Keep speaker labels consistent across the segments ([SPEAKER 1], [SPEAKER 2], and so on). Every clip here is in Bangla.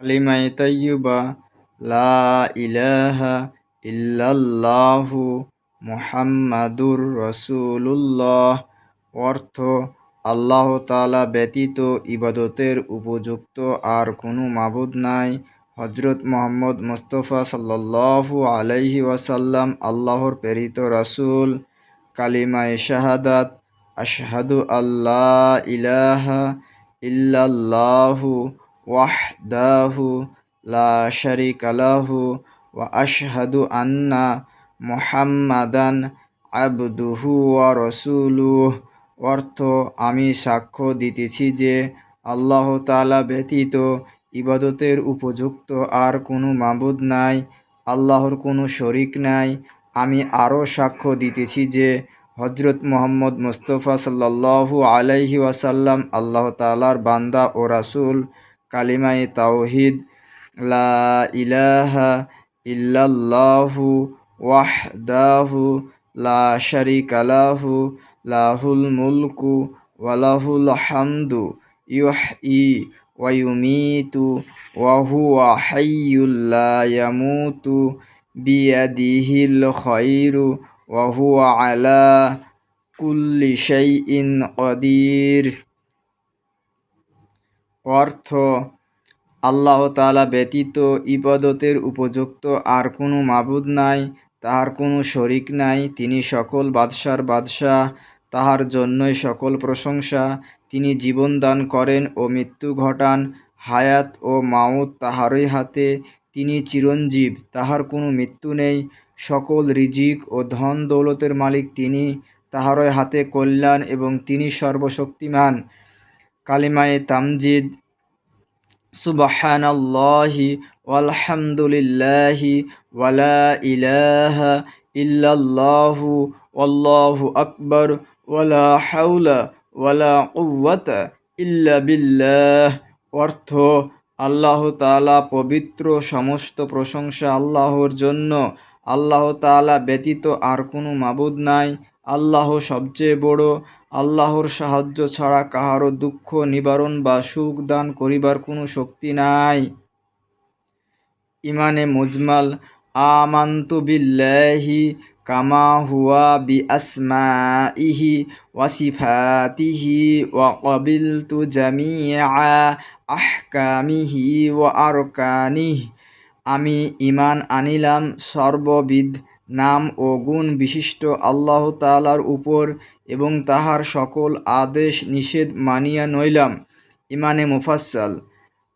[SPEAKER 1] কালিমাই তাইয়ুবা লা ইলাহা ইল্লাল্লাহু মুহাম্মাদুর রসুলুল্লাহ অর্থ আল্লাহ তালা ব্যতীত ইবাদতের উপযুক্ত আর কোনো মাবুদ নাই। হজরত মোহাম্মদ মুস্তফা সাল্লাল্লাহু আলাইহি ওয়াসাল্লাম আল্লাহর প্রেরিত রাসূল। কালিমায়ে শাহাদাত, আশহাদু আল্লাহ ইলাহা ইল্লাল্লাহু লা শারিকা লাহু ওয়া আশহাদু আন্না মুহাম্মাদান আবদুহু ওয়া অর্থ আমি সাক্ষ্য দিতেছি যে আল্লাহ তাআলা ব্যতীত ইবাদতের উপযুক্ত আর কোনো মাবুদ নাই, আল্লাহর কোনো শরিক নাই। আমি আরও সাক্ষ্য দিতেছি যে হজরত মোহাম্মদ মুস্তফা সাল্লাল্লাহু আলাইহি ওয়াসাল্লাম আল্লাহ তালার বান্দা ও রাসুল কালিমায়ে তাওহিদ, লা ইলাহা ইল্লাল্লাহু ওয়াহদাহু লা শারিকা লাহু লাহুল মুলকু ওয়ালাহুল হামদু ইউহই ওয়া ইউমীতু ওয়া হুয়া হাইয়্যুল লা ইয়ামুতু বিয়াদিহিল খায়রু ওয়া হুয়া আলা কুল্লি শাইইন কদির। অর্থ, আল্লাহ তালা ব্যতীত ইবাদতের উপযুক্ত আর কোনো মাবুদ নাই, তাহার কোনো শরিক নাই, তিনি সকল বাদশার বাদশাহ, তাহার জন্যই সকল প্রশংসা, তিনি জীবন দান করেন ও মৃত্যু ঘটান, হায়াত ও মাউত তাহারই হাতে, তিনি চিরঞ্জীব, তাহার কোনো মৃত্যু নেই, সকল রিজিক ও ধন দৌলতের মালিক তিনি, তাহারই হাতে কল্যাণ এবং তিনি সর্বশক্তিমান। কালিমায়ে তামজিদ, সুবহানাল্লাহি ওয়ালহামদুলিল্লাহি ওয়ালা ইলাহা ইল্লাল্লাহু ওয়াল্লাহু আকবার ওয়ালা হাওলা ওয়ালা কুওয়াতা ইল্লা বিল্লাহ। অর্থ, আল্লাহ তালা পবিত্র সমস্ত প্রশংসা আল্লাহর জন্য। আল্লাহ তালা ব্যতীত আর কোনো মাবুদ নাই। আল্লাহ সবচেয়ে বড়। আল্লাহর সাহায্য ছাড়া কাহারও দুঃখ, নিবারণ বা সুখ দান করিবার কোনো শক্তি নাই। ইমানে মুজমাল, আমান্তু বিল্লাহি কামা হুয়া বি আসমাইহি ওয়াসিফাতিহি ওয়া কবিলতু জামিআ আহকামিহি ওয়া আরকানিহি। আমি ইমান আনিলাম সর্ববিধ নাম ও গুণ বিশিষ্ট আল্লাহ তালার উপর এবং তাহার সকল আদেশ নিষেধ মানিয়া নইলাম, ইমানে মুফাসাল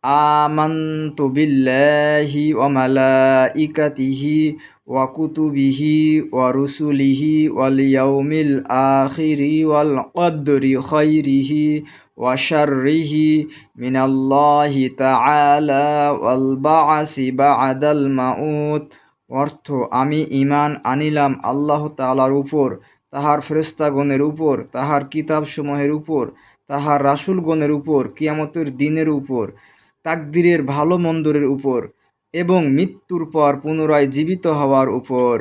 [SPEAKER 1] আমান্তু বিল্লাহি ওয়া মালাইকাতিহি ওয়া কুতুবিহি ওয়া রুসুলিহি ওয়াল ইয়াউমিল আখিরি ওয়াল কদরি খাইরিহি ওয়া শাররিহি মিনাল্লাহি তাআলা ওয়াল বাআসি বা'দাল মাউত। অর্থ, আমি ইমান আনিলাম আল্লাহ তালার উপর, তাহার ফেরেস্তাগণের উপর, তাহার কিতাবসমূহের উপর, তাহার রাসুলগণের উপর, কিয়ামতের দিনের উপর, তাকদিরের ভালো মন্দরের উপর এবং মৃত্যুর পর পুনরায় জীবিত হওয়ার উপর।